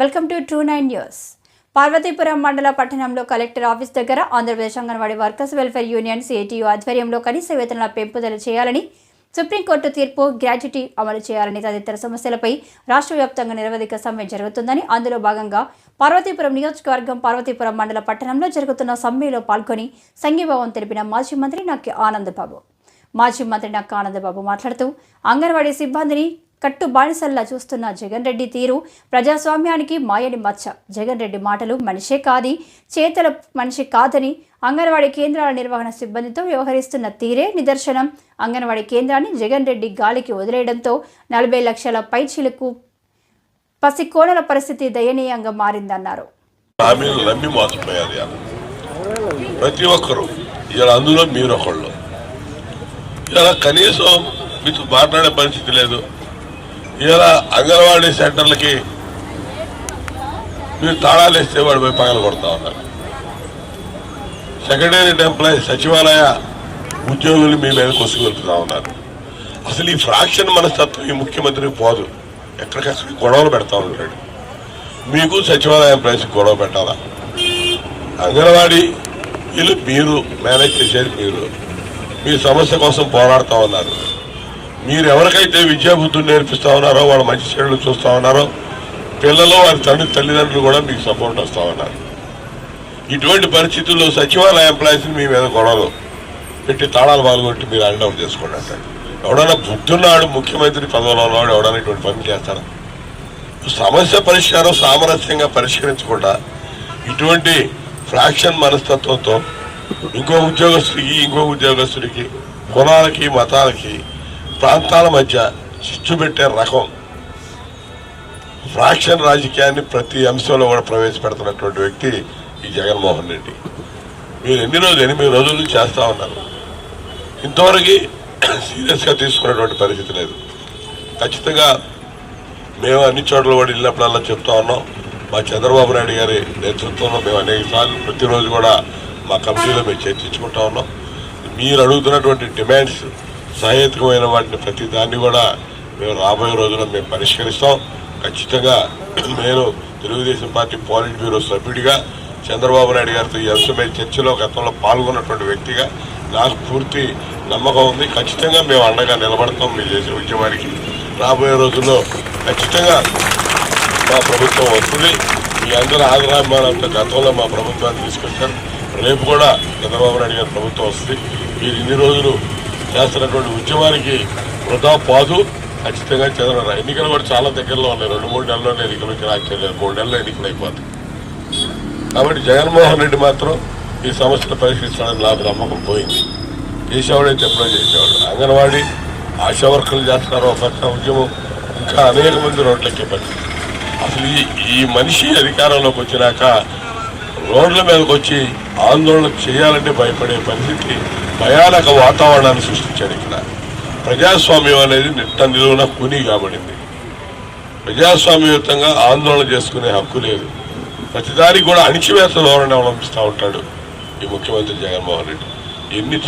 Welcome to true nine news. Parvathipuram మండల పట్టణంలో collector office దగ్గర Andhra Pradesh anganwadi workers welfare union CITU ఆధ్వర్యంలో కనీస వేతనాల పెంపుదల చేయాలని సుప్రీంకోర్టు తీర్పు గ్రాడ్యుటీ అమలు చేయాలని తదితర సమస్యలపై రాష్ట్ర వ్యాప్తంగా నిరవధిక సమ్మె జరుగుతుందని అందులో భాగంగా పార్వతీపురం నియోజకవర్గం పార్వతీపురం మండల పట్టణంలో జరుగుతున్న సమ్మెలో పాల్గొని సంఘీభావం తెలిపిన మాజీ మంత్రి నక్కి ఆనందబాబు. మాజీ మంత్రి నక్క ఆనందబాబు మాట్లాడుతూ అంగన్వాడీ సిబ్బందిని కట్టు బానిసల్లా చూస్తున్న జగన్ రెడ్డి తీరు ప్రజాస్వామ్యానికి మాయని మచ్చ. జగన్ రెడ్డి మాటలు మనిషే కాది చేతల మనిషి కాదని అంగన్వాడీ కేంద్రాల నిర్వహణ సిబ్బందితో వ్యవహరిస్తున్న తీరే నిదర్శనం. అంగన్వాడీ కేంద్రాన్ని జగన్ రెడ్డి గాలికి వదిలేయడంతో నలభై లక్షల పైచీలకు పసికోడల పరిస్థితి దయనీయంగా మారిందన్నారు. ప్రతి ఒక్కరు. ఇలా అందులో మీరు ఒకళ్ళు ఇలా కనీసం మీతో మాట్లాడే పరిస్థితి లేదు. ఇలా అంగన్వాడీ సెంటర్లకి మీరు తాళాలు వేస్తే వాడు పోయి పగల కొడతా ఉన్నారు. సెక్రటేరియట్ ఎంప్లాయీ సచివాలయ ఉద్యోగులు మీ మీద కొసుకెళ్తున్నా ఉన్నారు. అసలు ఈ ఫ్రాక్షన్ మనస్తత్వం ఈ ముఖ్యమంత్రికి పోదు. ఎక్కడికక్కడ గొడవలు పెడతా ఉంటాడు. మీకు సచివాలయ ఎంప్లాయీస్ గొడవ పెట్టాలా? అంగన్వాడీ వీళ్ళు మీరు మేనేజ్ చేసేది మీరు. మీ సమస్య కోసం పోరాడుతూ ఉన్నారు. మీరు ఎవరికైతే విద్యాబుద్ధులు నేర్పిస్తా ఉన్నారో వాళ్ళ మంచి చెడులు చూస్తా ఉన్నారో పిల్లలు వారి తండ్రి తల్లిదండ్రులు కూడా మీకు సపోర్ట్ వస్తూ ఉన్నారు. ఇటువంటి పరిస్థితుల్లో సచివాలయ ఎంప్లాయీస్ని మీ మీద గొడవలు పెట్టి తాళాలు పాల్గొట్టి మీరు అండౌట్ చేసుకోండి అంటారు. ఎవడైనా బుద్ధున్నాడు ముఖ్యమంత్రి పదవిలో ఉన్నవాడు ఎవడైనా ఇటువంటి పని చేస్తారా సమస్య పరిష్కారం సామరస్యంగా పరిష్కరించకుండా ఇటువంటి ఫ్రాక్షన్ మనస్తత్వంతో ఇంకో ఉద్యోగస్తుడికి ఇంకో ఉద్యోగస్తుడికి కులాలకి మతాలకి ప్రాంతాల మధ్య చిచ్చు పెట్టే రకం ఫ్రాక్షన్ రాజకీయాన్ని ప్రతి అంశంలో కూడా ప్రవేశపెడుతున్నటువంటి వ్యక్తి ఈ జగన్మోహన్ రెడ్డి. మీరు ఎన్ని రోజులు ఎనిమిది రోజుల నుంచి చేస్తూ ఉన్నారు? ఇంతవరకు సీరియస్గా తీసుకున్నటువంటి పరిస్థితి లేదు. ఖచ్చితంగా మేము అన్ని చోట్ల కూడా వెళ్ళినప్పుడల్లా చెప్తా ఉన్నాం. మా చంద్రబాబు నాయుడు గారి నేతృత్వంలో మేము అనేక సార్లు ప్రతిరోజు కూడా మా కమిటీలో మేము చర్చించుకుంటా ఉన్నాం. మీరు అడుగుతున్నటువంటి డిమాండ్స్ సహేతుకమైన వాటిని ప్రతి దాన్ని కూడా మేము రాబోయే రోజున మేము పరిష్కరిస్తాం. ఖచ్చితంగా నేను తెలుగుదేశం పార్టీ పాలిట్ బ్యూరో సభ్యుడిగా చంద్రబాబు నాయుడు గారితో ఈ అంశమై చర్చలో గతంలో పాల్గొన్నటువంటి వ్యక్తిగా నాకు పూర్తి నమ్మకం ఉంది. ఖచ్చితంగా మేము అండగా నిలబడతాం మీరు చేసే ఉద్యమానికి. రాబోయే రోజుల్లో ఖచ్చితంగా మా ప్రభుత్వం వస్తుంది. మీ అందరూ ఆదరాభిమానంతో గతంలో మా ప్రభుత్వాన్ని తీసుకొచ్చారు. రేపు కూడా చంద్రబాబు నాయుడు గారి ప్రభుత్వం వస్తుంది. మీరు ఇన్ని రోజులు చేస్తున్నటువంటి ఉద్యమానికి వృధా పాదు. ఖచ్చితంగా చంద్ర ఎన్నికలు కూడా చాలా దగ్గరలో ఉన్నాయి. రెండు మూడు నెలల్లోనే ఎన్నికలు రాక్షలేదు మూడు నెలల్లో ఎన్నికలు అయిపోతాయి. కాబట్టి జగన్మోహన్ రెడ్డి మాత్రం ఈ సమస్యను పరిష్కరిస్తాడని నాకు నమ్మకం పోయింది. చేసేవాడైతే ఎప్పుడో చేసేవాడు. అంగన్వాడీ ఆశా వర్కర్లు చేస్తున్నారు. ఒక పక్క ఉద్యమం. ఇంకా అనేక మంది రోడ్లకి అసలు ఈ మనిషి అధికారంలోకి వచ్చినాక రోడ్ల మీదకి వచ్చి ఆందోళన చేయాలంటే భయపడే పరిస్థితి భయానక వాతావరణాన్ని సృష్టించాడు ఇక్కడ. ప్రజాస్వామ్యం అనేది నిట్ట నిలువున కూనీ కాబడింది. ప్రజాస్వామ్యయుతంగా ఆందోళన చేసుకునే హక్కు లేదు. ప్రతిదానికి కూడా అణిచివేత ధోరణి అవలంబిస్తూ ఉంటాడు ఈ ముఖ్యమంత్రి జగన్మోహన్ రెడ్డి. ఎన్ని